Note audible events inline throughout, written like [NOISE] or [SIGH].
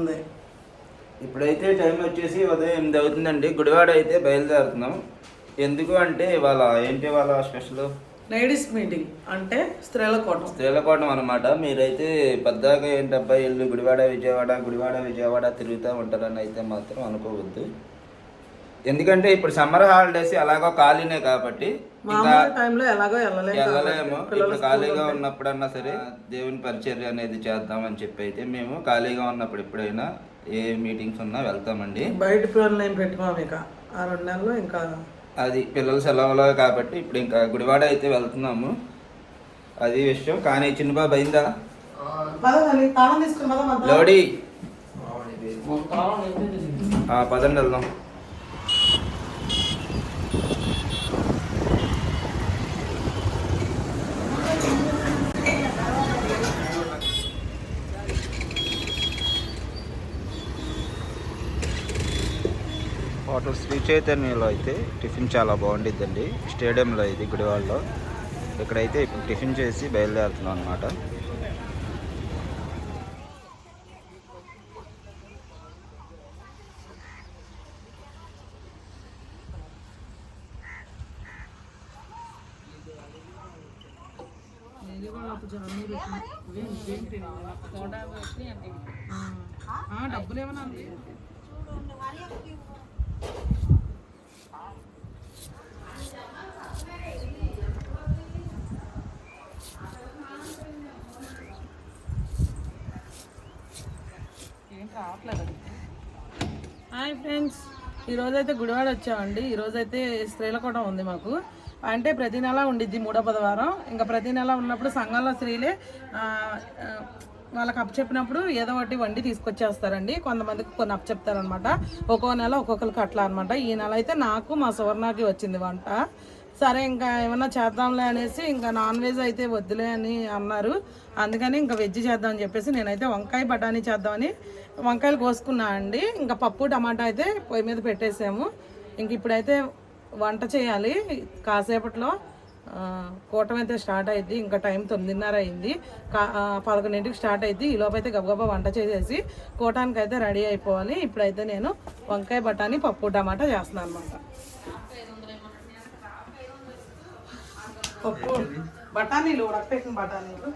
ఉంది. ఇప్పుడైతే టైం వచ్చేసి ఉదయం ఎనిమిది అవుతుందండి. గుడివాడ అయితే బయలుదేరుతున్నాం. ఎందుకు అంటే ఇవాళ ఏంటి వాళ్ళ స్పెషల్? లేడీస్ మీటింగ్ అంటే స్త్రీల కోటం స్త్రీలకోటం అనమాట మీరైతే పెద్దగా ఏంటబ్బా ఇల్లు గుడివాడ విజయవాడ గుడివాడ విజయవాడ తిరుగుతూ ఉంటారని అయితే మాత్రం అనుకోవద్దు. ఎందుకంటే ఇప్పుడు సమ్మర్ హాలిడేస్ ఎలాగో ఖాళీనే కాబట్టి వెళ్ళలేము. ఇప్పుడు ఖాళీగా ఉన్నప్పుడన్నా సరే దేవుని పరిచర్య అనేది చేద్దామని చెప్పి అయితే మేము ఖాళీగా ఉన్నప్పుడు ఎప్పుడైనా ఏ మీటింగ్స్ ఉన్నా వెళ్తామండి. బయట ఏం పెట్టుకోము ఇక ఆ రెండు నెలలు ఇంకా అది పిల్లల సెలవులో కాబట్టి ఇప్పుడు ఇంకా గుడివాడ అయితే వెళ్తున్నాము. అది విషయం. కానీ చిన్న బాబు అయిందా. లోడి. ఆ, పదండి వెళ్దాం. హోటల్ శ్రీ చైతన్యలో అయితే టిఫిన్ చాలా బాగుండిద్దండి. స్టేడియంలో ఇది గుడివాడలో. ఇక్కడైతే ఇప్పుడు టిఫిన్ చేసి బయలుదేరుతున్నాం అనమాట డబ్బులు ఏమన్నా హాయ్ ఫ్రెండ్స్ ఈరోజైతే గుడివాడ వచ్చామండి. ఈరోజైతే స్త్రీలకోటం ఉంది మాకు. అంటే ప్రతి నెల ఉండిద్ది మూడో పదవారం ఇంకా ప్రతి నెల ఉన్నప్పుడు సంఘంలో స్త్రీలే వాళ్ళకి అప్ వాళ్ళకి అప్పచెప్పినప్పుడు ఏదో ఒకటి వండి తీసుకొచ్చేస్తారండి. కొంతమందికి కొన్ని అప్పచెప్తారనమాట ఒక్కో నెల ఒక్కొక్కరికి అట్లా అనమాట ఈ నెల అయితే నాకు మా సువర్ణకి వచ్చింది వంట. సరే ఇంకా ఏమన్నా చేద్దాంలే అనేసి ఇంకా నాన్ వెజ్ అయితే వద్దులే అని అన్నారు. అందుకని ఇంకా వెజ్ చేద్దామని చెప్పేసి నేనైతే వంకాయ బఠానీ చేద్దామని వంకాయలు కోసుకున్నా అండి. ఇంకా పప్పు టమాటా అయితే పొయ్యి మీద పెట్టేసాము. ఇంక ఇప్పుడైతే వంట చేయాలి. కాసేపట్లో ఆ, అయితే స్టార్ట్ అయింది ఇంకా టైం తొమ్మిదిన్నర అయింది. కా పదకొండింటికి స్టార్ట్ అయింది ఈ లోపు గబగబా వంట చేసేసి కూటానికి అయితే రెడీ అయిపోవాలి. ఇప్పుడైతే నేను వంకాయ బఠానీ పప్పు టమాటా చేస్తున్నాను అనమాట పప్పు. బఠానీలు ఉడకపెట్టిన బఠానీలు.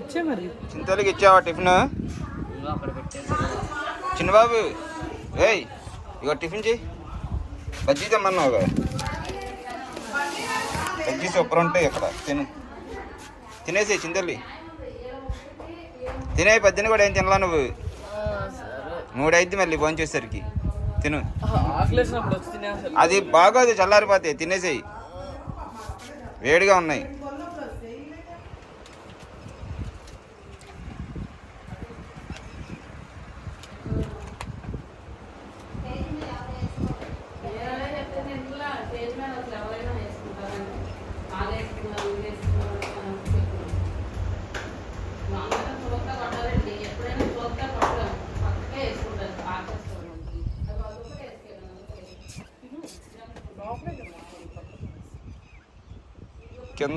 ఇచ్చే మరి. చింతలకి ఇచ్చావా టిఫిన్? చిన్నబాబు ఏయ్ ఇగో టిఫిన్ చెయ్యి బజ్జీ తెమ్మన్నావు బజ్జీ సూపర్ ఉంటాయి ఇక్కడ తిను. తినేసి చింతల్లి. తినే పద్దెని కూడా ఏం తినలా నువ్వు? మూడైద్ది మళ్ళీ భోంచేసరికి తిను. అది బాగోదు చల్లారిపోతాయి తినేసేయి. వేడిగా ఉన్నాయి.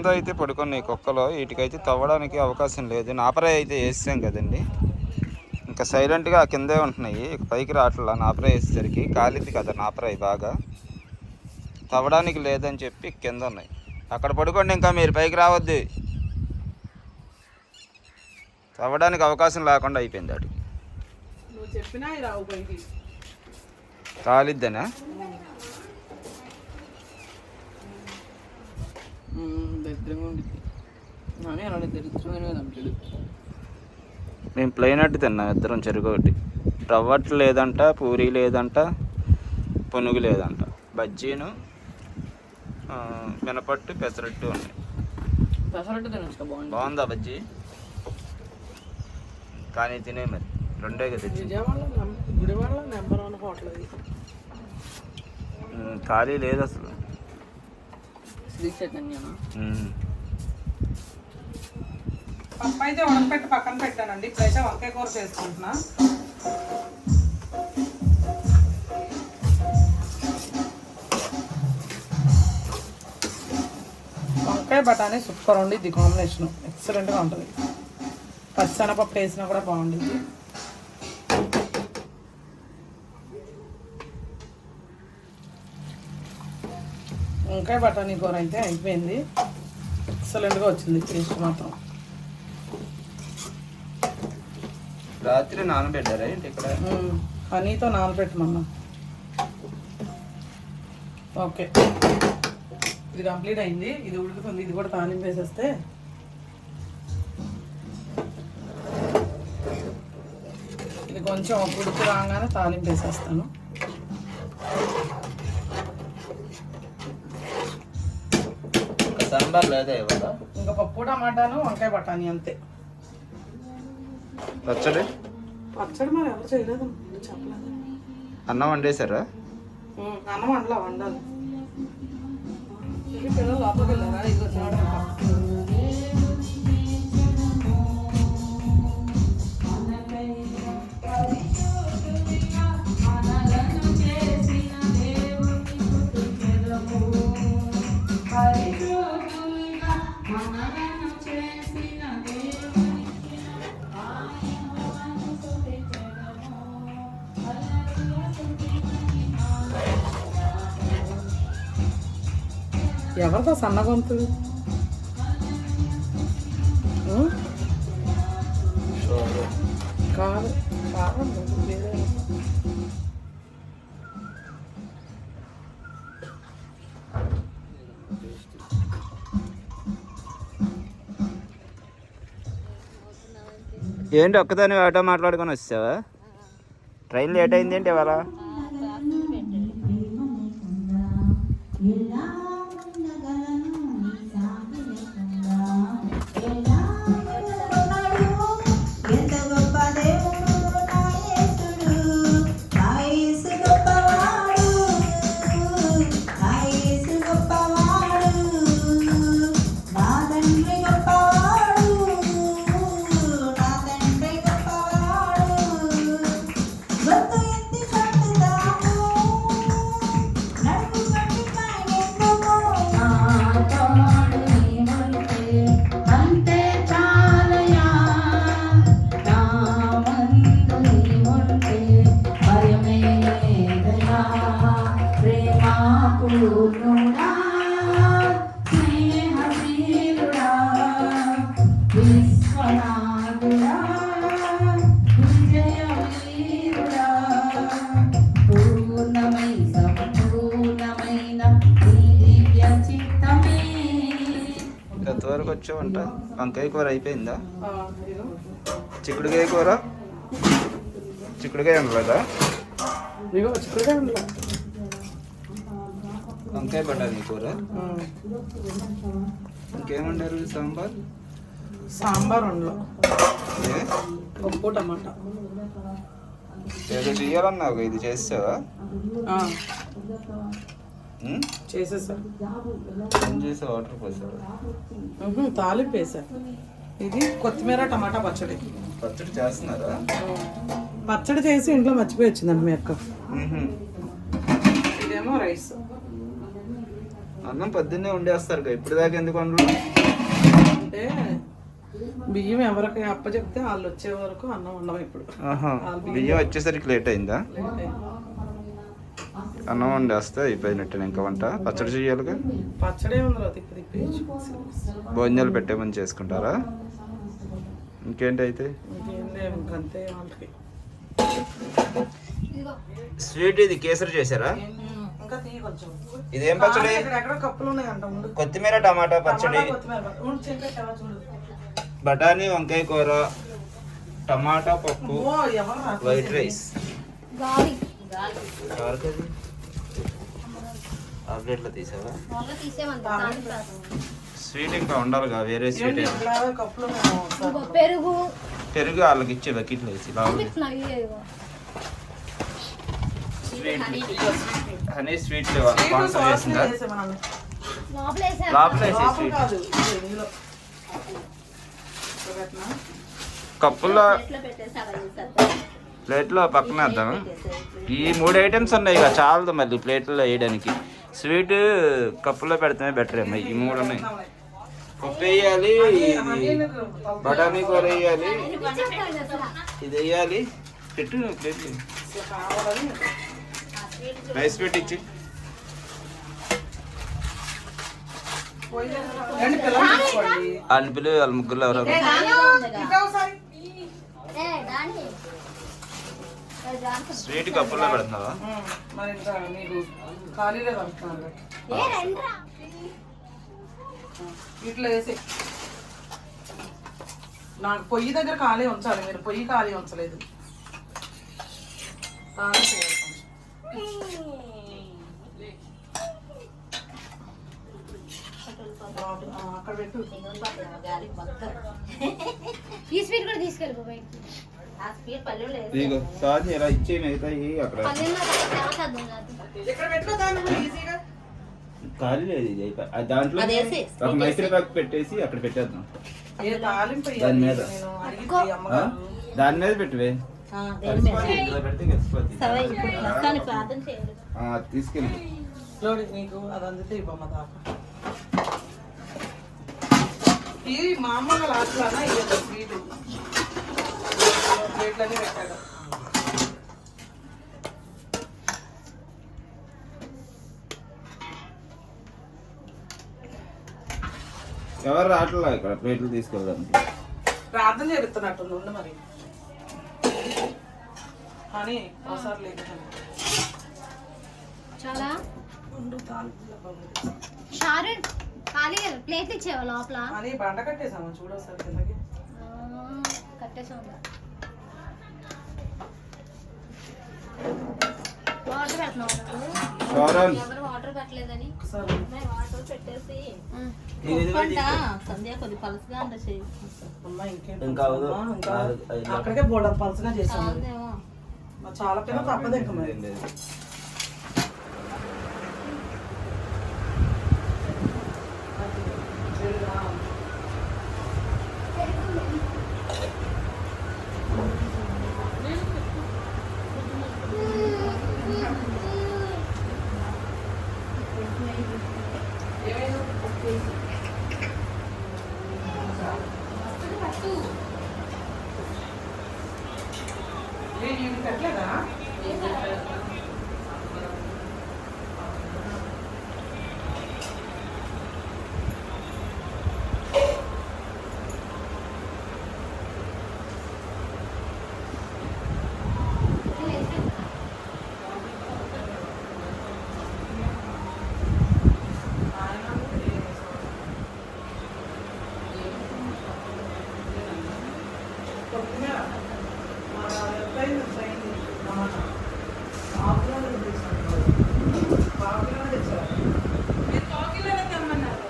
కింద అయితే పడుకున్నాయి కుక్కలు. వీటికైతే తవ్వడానికి అవకాశం లేదు. నాపరాయి అయితే వేసాం కదండి. ఇంకా సైలెంట్గా కిందే ఉంటున్నాయి. పైకి రావట్లా. నాపరాయి వేసేసరికి కాలింది కదా నాపరాయి బాగా. తవ్వడానికి లేదని చెప్పి కింద ఉన్నాయి. అక్కడ పడుకోండి ఇంకా మీరు పైకి రావద్దు. తవ్వడానికి అవకాశం లేకుండా అయిపోయింది వాటికి కాలిద్దనా? దరిద్రంగా ఉండి అని అలాంటి దరిద్రమైన అంటాడు మేము ప్లెయిన్ అట్టు తిన్నాం ఇద్దరం చెరుకు ఒకటి రవ్వట్లు లేదంట పూరి లేదంట పునుగు లేదంట బజ్జీను ఆ, మినపట్టు పెసరట్టు ఉన్నాయి పెసరట్టు తినొచ్చు బాగుంది బాగుందా బజ్జీ కానీ తినే మరి రెండే కదా గుడివాడలో నెంబర్ వన్ హోటల్ ఖాళీ లేదు అసలు చైతన్య ఉమ్. పప్పు అయితే ఉడకపెట్టి పక్కన పెట్టానండి. ఇప్పుడైతే వంకాయ కూర చేసుకుంటున్నా. వంకాయ బఠానీ సూపర్ ఉండిద్ది కాంబినేషన్ ఎక్సలెంట్గా ఉంటుంది. పచ్చనపప్పు వేసినా కూడా బాగుండిద్ది వంకాయ బఠానీ కూర అయితే అయిపోయింది. ఎక్సలెంట్గా వచ్చింది టేస్ట్ మాత్రం. రాత్రి నానబెట్టారా ఏంటి ఇక్కడ. హనీతో నానబెట్టమన్నా. ఓకే. ఇది కంప్లీట్ అయింది. ఇది ఉడుకుతుంది. ఇది కూడా తాలింపు వేసేస్తే ఇది కొంచెం ఉడుకు రాగానే తాలింపు వేసేస్తాను ఇంకా సాంబార్ లేదా ఇవాళ? ఇంకా పప్పు టమాటాను వంకాయ బఠానీ అంతే. పచ్చడి? పచ్చడి మరి ఎవరు చేయలేదు చెప్పలేదు. అన్నం వండేశారా. అన్నం వండలా వండాలి. పిల్లలు లోపలికి వెళ్ళారా? ఎవరితో సన్న కాదు కాదు ఏంటి ఒక్కదాని ఆటో మాట్లాడుకొని వచ్చావా? ట్రైన్ లేట్ అయింది ఏంటి ఇవాళ? వచ్చావంట వంకాయ కూర అయిపోయిందా. చిక్కుడుకాయ కూర చిక్కుడుకాయ ఉండలేదా చిక్కుడుకాయ. వంకాయ పడ్డాది కూర. ఇంకేమంటారు సాంబార్ సాంబార్ ఉండలో ఏ? పప్పు టమాటా ఏదో చెయ్యాలన్నావు ఇది ఉం? చేసేసా. ఏం చేసావు? వాటర్ ఉహుం, తాలింపు వేసా. ఇది కొత్తిమీర టమాటా పచ్చడి. పచ్చడి చేస్తున్నారా? పచ్చడి చేసి ఇంట్లో మర్చిపోయి వచ్చిందండి మీ అక్క. ఇదేమో రైస్. అన్నం పొద్దున్నే వండేస్తారు ఇప్పుడు దాకా ఎందుకు వండరు? అంటే బియ్యం ఎవరికి అప్పచెప్తే వాళ్ళు వచ్చే వరకు అన్నం ఉండవు ఇప్పుడు. బియ్యం వచ్చేసరికి లేట్ అయిందా? లేట్ అయింది. అన్నం వండేస్తే అయిపోయినట్టు ఇంకా వంట? పచ్చడి చేయాలిగా? పచ్చడి ఉందిలో తిప్పి తిప్పి భోజనాలు పెట్టేమని చేసుకుంటారా? ఇంకేంటి అయితే? స్వీట్ ఇది కేసరి చేశారా? ఇంకా తీయ కొంచెం. ఇదేం పచ్చడి? కొత్తిమీర టమాటా పచ్చడి. బఠానీ వంకాయ కూర టమాటా పప్పు వైట్ రైస్. గాలి. ఎవరికది తీసావా స్వీట్ ఇంకా ఉండాలిగా వేరే స్వీట్. పెరుగు పెరుగు వాళ్ళకి ఇచ్చే బకెట్లు వేసి. Sweet honey sweet sponsor sauce చేసిందా వేసే మనం. లోపల వేసాను. లోపల వేసే లోపల స్వీట్ కాదు? కప్పుల్లో. ప్లేట్లో పక్కన వేద్దాం ఈ మూడు ఐటమ్స్ ఉన్నాయి ఇక చాలదు మళ్ళీ ప్లేట్లో వేయడానికి స్వీట్ కప్పులో పెడితేనే బెటర్ ఏమో ఈ మూడు ఉన్నాయి. పప్పు వేయాలి ఇది బఠానీ కూర వేయాలి ఇది వేయాలి. పెట్టు రైస్ పెట్టించి పిల్లలు వాళ్ళ ముగ్గురు ఎవరో ఒకరు. ఇంకా ఒకసారి ఏ దాని ఏ దాని స్వీట్ కప్పుల్లో పెడుతున్నావా? మరి ఇంకా మీకు ఖాళీలే రండ్రా. ఇట్లా వేసి నాకు పొయ్యి దగ్గర ఖాళీ ఉంచాలి మీరు పొయ్యి ఖాళీ ఉంచలేదు. ఖాళీ చేయాలి. అక్కడ పెట్టు. ఈ స్వీట్ కూడా తీసుకెళ్ళిపో బయటికి. ఇదిగో సాధి ఇలా ఇచ్చే మిగతాయి అక్కడ ఖాళీ లేదు ఇది అయిపోయి- దాంట్లో ఒక మైసూర్ పాక్ పెట్టేసి అక్కడ పెట్టేద్దాం దాని? మీద. దాని మీద పెట్టివే తీసుకెళ్ళి లోడి నీకు అది అందితే ఇవ్వమ్మ దాకా ఇది మామూలుగా లాస్ట్లోనా ఇవ్వదు స్వీట్ ప్లేట్లన్నీ ఎవరు రావట్లా ఇక్కడ ప్లేట్లు తీసుకెళ్ళడానికి ప్రార్థన చేస్తున్నట్టుంది ఉండు మరి. అని ఒకసారి లేదు చాలా? ఉండు ఖాళీ ప్లేట్ ఇచ్చేవా లోపల? అని బండ కట్టేసామా? చూడొకసారి కిందకి. ఆ, వాటర్ వాటర్ పెట్టలేదని ఒకసారి వాటర్ పెట్టేసి సంధ్య కొద్ది పలుసుగా అంటే ఇంకా అక్కడికే బోర్డర్ పలుసగా చేసాము చాలా పిల్ల తప్పదు ఇంకా మరి. నేను లేదు. ఇది పెట్టలేదా కొత్తిమీర మా ఎప్పుడైంది ట్రైన్ టమాటా ఆకులో తెచ్చారు ఆకులో తెచ్చారు మీరు కాకిలోనే తెమ్మన్నారు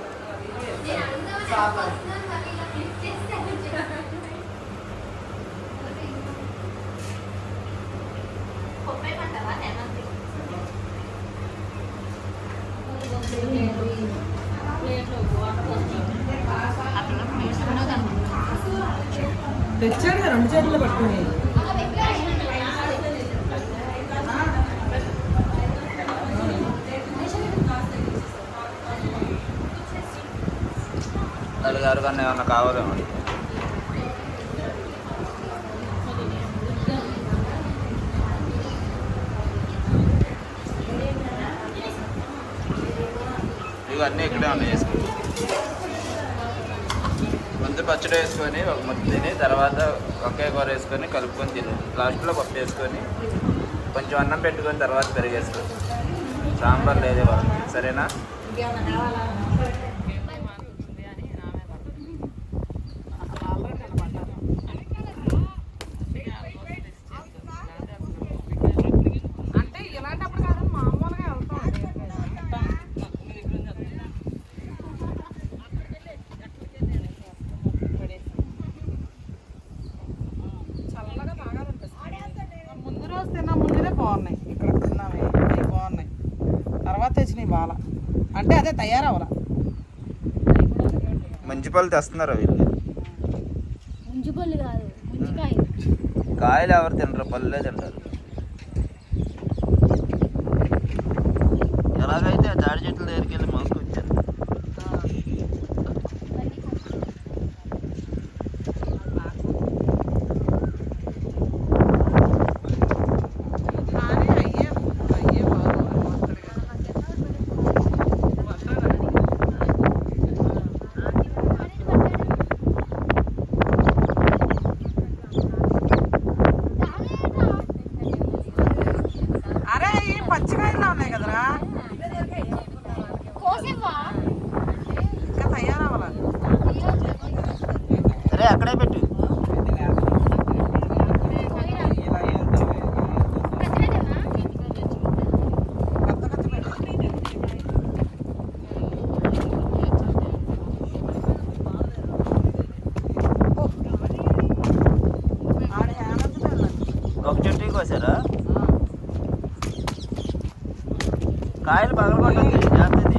తెచ్చాడు రెండు చేతులు పట్టుకుని. కన్నా ఏమన్నా ఇవన్నీ ఇక్కడే ఉన్నాయి వేసుకుని ముందు పచ్చడి వేసుకొని ఒక ముద్ద తిని తర్వాత ఒకే కూర వేసుకొని కలుపుకొని తిని. లాస్ట్లో పప్పు వేసుకొని కొంచెం అన్నం పెట్టుకొని తర్వాత పెరిగేసుకొని సాంబార్ లేదే వాళ్ళు సరేనా? అంటే అదే తయారవరా మంచి పళ్ళు తెస్తున్నారు వీళ్ళు? ముంజిపల్లి కాదు ముంజికాయ కాయలు ఎవరు తినరు పళ్ళే తింటారు ఎలాగైతే ఆ తాడి చెట్ల దగ్గరికి వెళ్ళి మోసుకొచ్చారు అరే అక్కడే పెట్టు ఒక చెట్టు కోసారా కాయలు పగలగొట్టండి జాగ్రత్త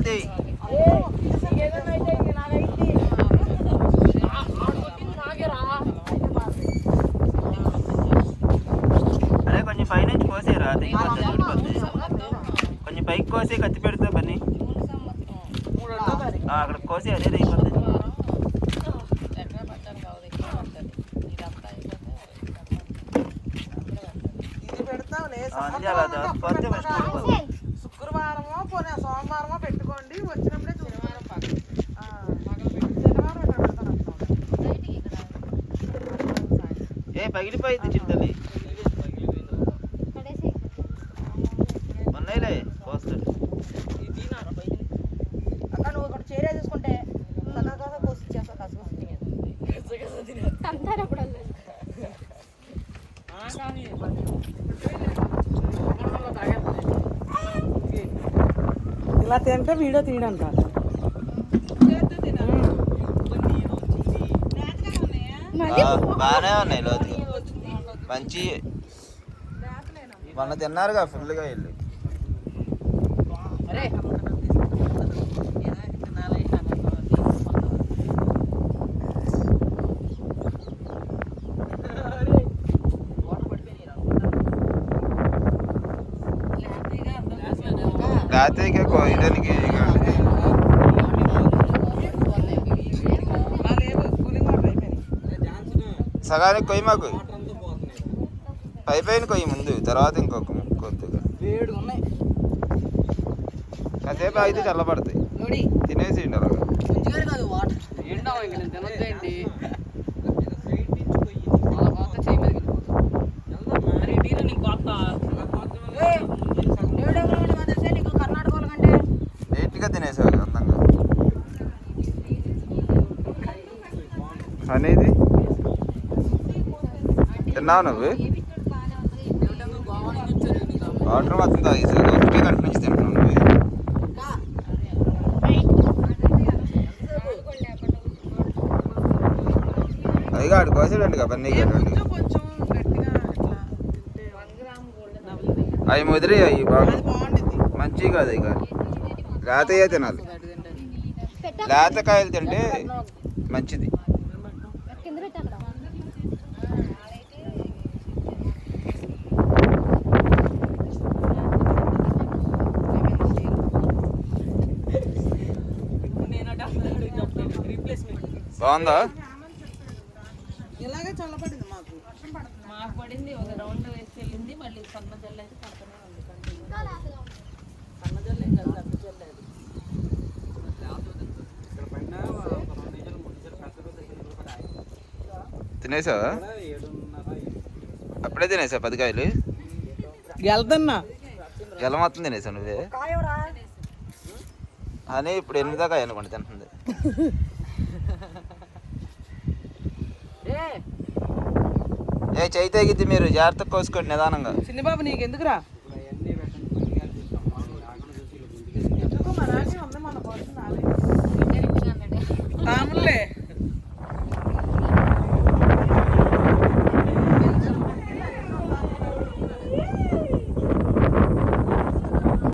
ಜಲ್ದಿ పగిలిపోయింది చిట్టలి ఉన్నాయిలే అక్క నువ్వు ఇక్కడ చేరే కోసం ఇచ్చేస్తా కసు ఇలా తింటే వీడియో తీయడంట బాగానే ఉన్నాయి లోతు. మంచి మొన్న తిన్నారుగా ఫుల్గా వెళ్ళి. రాత్రికి కోయడానికి సగానికి కొయ్యి మాకు. అయిపోయింది కొయ్యి ముందు తర్వాత ఇంకొక కొద్దిగా. వేడు ఉన్నాయి. కాసేపు అయితే చల్లబడతాయి. నోడి తినేసి అలాగా నీట్గా తినేసావు అందంగా. అనేది తిన్నావు నువ్వు? వాటర్ మొత్తం తాగేసావు ఒకటే కట్టు నుంచి తింటున్నావు నువ్వు. అదిగా ఆడు కోసాడండి కదా పన్నీ కట్టండి కొంచెం గట్టిగా ఇట్లా తింటే అవి ముదిరి అవి బాగా. అది మంచివి కాదు ఇక. లేతయే తినాలి. లేత కాయలు తింటే మంచిది కింద పెట్టు అక్కడ బాగుందా? ఇలాగే చల్లబడింది మాకు. మాకు పడింది ఒక రౌండ్ వేసి వెళ్ళింది మళ్ళీ సన్న జల్లు అయితే పడుతూనే ఉంది కంటిన్యూ. సన్న జల్లు ఏం కాదు పెద్ద జల్లు అది తినేసావా? అప్పుడే తినేసా పది కాయలు? వెళ్తున్నా ఎలా మొత్తం తినేసా నువ్వే? అని ఇప్పుడు ఎనిమిదో కాయ అనుకోండి తింటుంది. [LAUGHS] ఏ చైతేగిద్ది మీరు జాగ్రత్త కోసుకోండి నిదానంగా. చిన్నబాబు నీకు ఎందుకురా? తాములే.